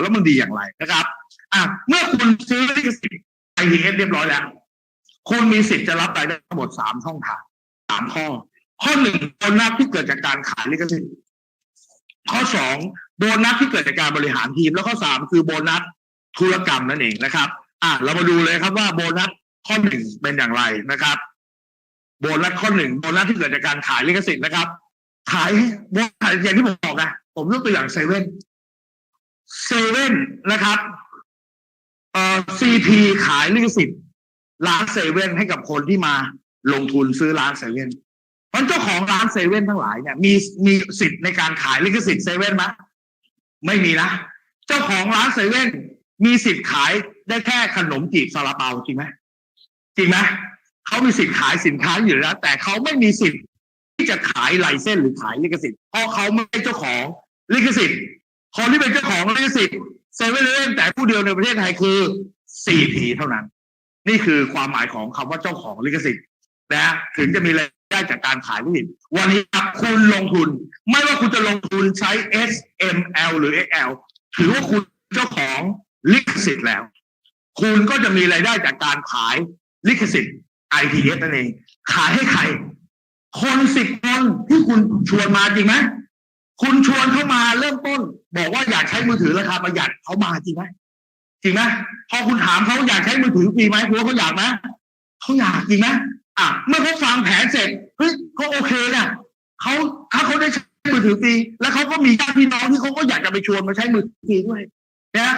แล้วมันดีอย่างไรนะครับ อะเมื่อคุณซื้อลิขสิทธิ์ ITS เรียบร้อยแล้ว คุณมีสิทธิ์จะรับรายได้ทั้งหมดสามช่องทางสามข้อ ข้อหนึ่งโบนัสที่เกิดจากการขายลิขสิทธิ์ข้อสองโบนัสที่เกิดจากการบริหารทีม แล้วข้อสามคือโบนัสธุรกรรมนั่นเองนะครับ อะเรามาดูเลยครับว่าโบนัสข้อหนึ่งเป็นอย่างไรนะครับ โบนัสข้อหนึ่งโบนัสที่เกิดจากการขายลิขสิทธิ์นะครับ ขายโบนัสอย่างที่ผมบอกนะผมยกตัวอย่างเซเว่น เซเว่นนะครับเอ่อซีพีขายลิขสิทธิ์ร้านเซเว่นให้กับคนที่มาลงทุนซื้อร้านเซเว่นเพราะเจ้าของร้านเซเว่นทั้งหลายเนี่ยมีมีสิทธิ์ในการขายลิขสิทธิ์เซเว่นไหมไม่มีนะ เจ้าของร้านเซเว่นมีสิทธิ์ขายได้แค่ขนมจีบซาลาเปาจริงไหมจริงไหมเขามีสิทธิ์ขายสินค้าอยู่แล้ว แต่เขาไม่มีสิทธิ์ที่จะขายไลเส้นหรือขายลิขสิทธิ์เพราะเขาไม่ใช่เจ้าของลิขสิทธิ์ คนที่เป็นเจ้าของลิขสิทธิ์เซเว่นเลนแต่ผู้เดียวในประเทศไทยคือ CP เท่านั้น นี่คือความหมายของคำว่าเจ้าของลิขสิทธิ์นะถึงจะมีรายได้จากการขายลิขสิทธิ์วันนี้คุณลงทุน ไม่ว่าคุณจะลงทุนใช้ S M L หรือ XL ถือว่าคุณเจ้าของลิขสิทธิ์แล้ว คุณก็จะมีรายได้จากการขายลิขสิทธิ์ ITS นั่นเอง ขายให้ใคร คนสิบคนที่คุณชวนมาจริงไหม คุณชวนเข้ามาเริ่มต้น บอกว่าอยากใช้มือถือราคาประหยัดเขามาจริงไหมจริงไหมพอคุณถามเขาอยากใช้มือถือฟรีไหมคุณว่าเขาอยากไหมเขาอยากจริงไหมอะเมื่อเขาฟังแผนเสร็จเฮ้ยเขาโอเคเนี่ยเขาถ้าเขาได้ใช้มือถือฟรีแล้วเขาก็มีญาติพี่น้องที่เขาก็อยากจะไปชวนมาใช้มือถือฟรีด้วยนะ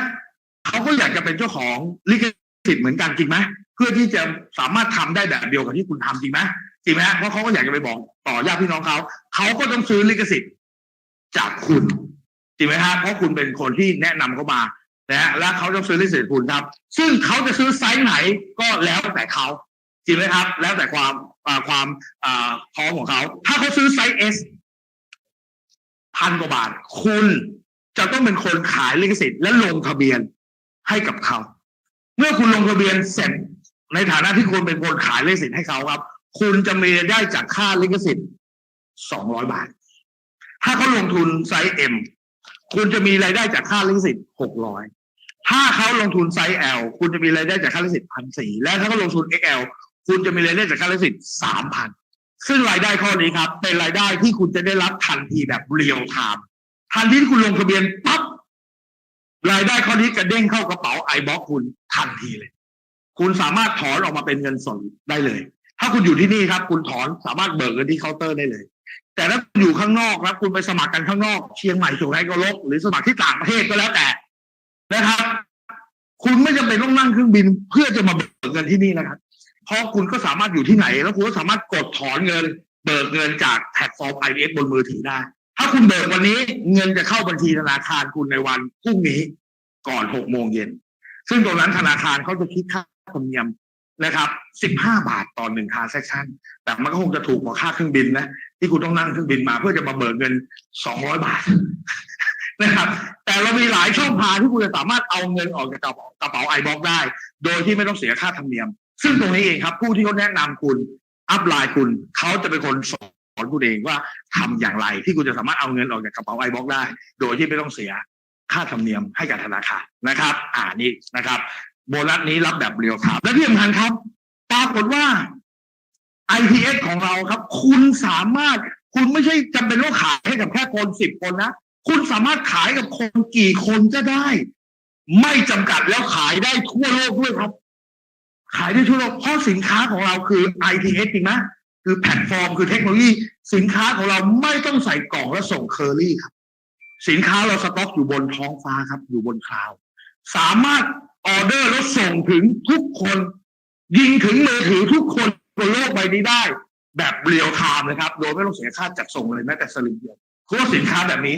เขาก็อยากจะเป็นเจ้าของลิขสิทธิ์เหมือนกันจริงไหมเพื่อที่จะสามารถทำได้แบบเดียวกับที่คุณทำจริงไหมจริงไหมเพราะเขาก็อยากจะไปบอกต่อญาติพี่น้องเขาเขาก็ต้องซื้อลิขสิทธิ์ จากคุณจริงไหมฮะเพราะคุณเป็นคนที่แนะนำเขามานะฮะและเขาต้องซื้อลิขสิทธิ์คุณครับ ซึ่งเขาจะซื้อไซส์ไหนก็แล้วแต่เขาจริงไหมครับ แล้วแต่ความความพร้อมของเขาถ้าเขาซื้อไซส์ S พันกว่าบาท คุณจะต้องเป็นคนขายลิขสิทธิ์และลงทะเบียนให้กับเขา เมื่อคุณลงทะเบียนเสร็จในฐานะที่คุณเป็นคนขายลิขสิทธิ์ให้เขาครับ คุณจะมีได้จากค่าลิขสิทธิ์สองร้อยบาท ถ้าเขาลงทุนไซส์ M คุณจะมีรายได้จากค่าลิขสิทธิ์หกร้อยถ้าเขาลงทุนไซส์ L คุณจะมีรายได้จากค่าลิขสิทธิ์พันสี่และถ้าเขาลงทุน XL คุณจะมีรายได้จากค่าลิขสิทธิ์สามพันซึ่งรายได้ข้อนี้ครับ เป็นรายได้ที่คุณจะได้รับทันทีแบบเรียลไทม์ทันทีที่คุณลงทะเบียนปั๊บรายได้ข้อนี้กระเด้งเข้ากระเป๋าไอบ็อกคุณทันทีเลย คุณสามารถถอนออกมาเป็นเงินสดได้เลย ถ้าคุณอยู่ที่นี่ครับ คุณถอนสามารถเบิกเงินที่เคาน์เตอร์ได้เลย แต่ถ้าอยู่ข้างนอกนะคุณไปสมัครกันข้างนอก เชียงใหม่สุไหงโกลกหรือสมัครที่ต่างประเทศก็แล้วแต่นะครับ คุณไม่จำเป็นต้องนั่งเครื่องบินเพื่อจะมาเบิกเงินที่นี่นะครับ เพราะคุณก็สามารถอยู่ที่ไหน แล้วคุณก็สามารถกดถอนเงิน เบิกเงินจากแพลตฟอร์ม IBS บนมือถือได้ ถ้าคุณเบิกวันนี้เงินจะเข้าบัญชีธนาคารคุณในวันพรุ่งนี้ก่อนหกโมงเย็นซึ่งตรงนั้นธนาคารเขาจะคิดค่าธรรมเนียม นะครับสิบห้าบาทต่อหนึ่งคาเซสชั่นแต่มันก็คงจะถูกกว่าค่าเครื่องบินนะที่คุณต้องนั่งเครื่องบินมาเพื่อจะมาเบิกเงินสองร้อยบาทนะครับ แต่เรามีหลายช่องทางที่คุณจะสามารถเอาเงินออกจากกระเป๋ากระเป๋าไอบ็อกได้ โดยที่ไม่ต้องเสียค่าธรรมเนียม ซึ่งตรงนี้เองครับ ผู้ที่เขาแนะนำคุณอัพไลน์คุณเขาจะเป็นคนสอนคุณเองว่าทำอย่างไรที่คุณจะสามารถเอาเงินออกจากกระเป๋าไอบ็อกได้ โดยที่ไม่ต้องเสียค่าธรรมเนียมให้กับธนาคารนะครับ อ่านี่นะครับ โบนัสนี้รับแบบเรียลไทม์และที่สำคัญครับ ปรากฏว่า IPS ของเราครับ คุณสามารถคุณไม่ใช่จำเป็นต้องขายให้กับแค่คนสิบคนนะ คุณสามารถขายกับคนกี่คนก็ได้ ไม่จำกัดแล้วขายได้ทั่วโลกด้วยครับ ขายได้ทั่วโลกเพราะสินค้าของเราคือ IPS จริงไหมคือแพลตฟอร์มคือเทคโนโลยี สินค้าของเราไม่ต้องใส่กล่องแล้วส่งเคอรี่ครับ สินค้าเราสต็อกอยู่บนท้องฟ้าครับ อยู่บนคลาว สามารถออเดอร์แล้วส่งถึงทุกคน ยิงถึงมือถือทุกคนบนโลกใบนี้ได้ แบบเรียลไทม์นะครับ โดยไม่ต้องเสียค่าจัดส่งเลยแม้แต่สลึงเดียวเพราะว่าสินค้าแบบนี้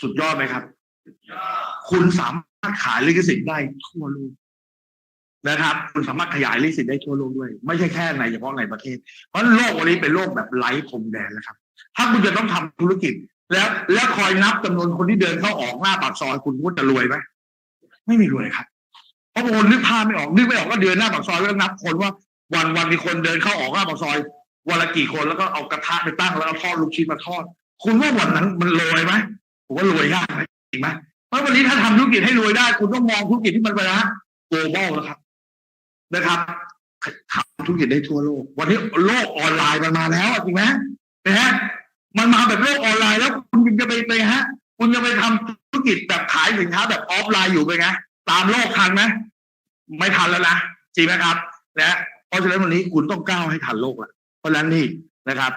สุดยอดไหมครับ คุณสามารถขายลิขสิทธิ์ได้ทั่วโลกนะครับ คุณสามารถขยายลิขสิทธิ์ได้ทั่วโลกด้วย ไม่ใช่แค่ในเฉพาะในประเทศ เพราะโลกวันนี้เป็นโลกแบบไร้พรมแดนแล้วครับ ถ้าคุณจะต้องทำธุรกิจ แล้วแล้วคอยนับจำนวนคนที่เดินเข้าออกหน้าปากซอยคุณว่าจะรวยไหม ไม่มีรวยครับเพราะบางคนนึกภาพไม่ออกนึกไม่ออกก็เดินหน้าปากซอยแล้วนับคนว่า วันวันมีคนเดินเข้าออกหน้าปากซอยวันละกี่คนแล้วก็เอากระทะไปตั้งแล้วเอาทอดลูกชิ้นมาทอด คุณว่าวันนั้นมันรวยไหมผมว่ารวยยากไหมจริงไหมเพราะวันนี้ถ้าทำธุรกิจให้รวยได้ คุณต้องมองธุรกิจที่มันไปนะ global นะครับนะครับทำธุรกิจได้ทั่วโลก วันนี้โลกออนไลน์มันมาแล้วจริงไหมนะฮะมันมาแบบโลกออนไลน์แล้ว คุณจะไปไปฮะ คุณจะไปทำธุรกิจายสินค้าแบบออฟไลน์อยู่ไปไงตามโลกทันไหมไม่ทันแล้วนะจริงไหมครับนะเพราะฉะนั้นวันนี้คุณต้องก้าวให้ทันโลกละเพราะฉะนั้นนี่นะครับ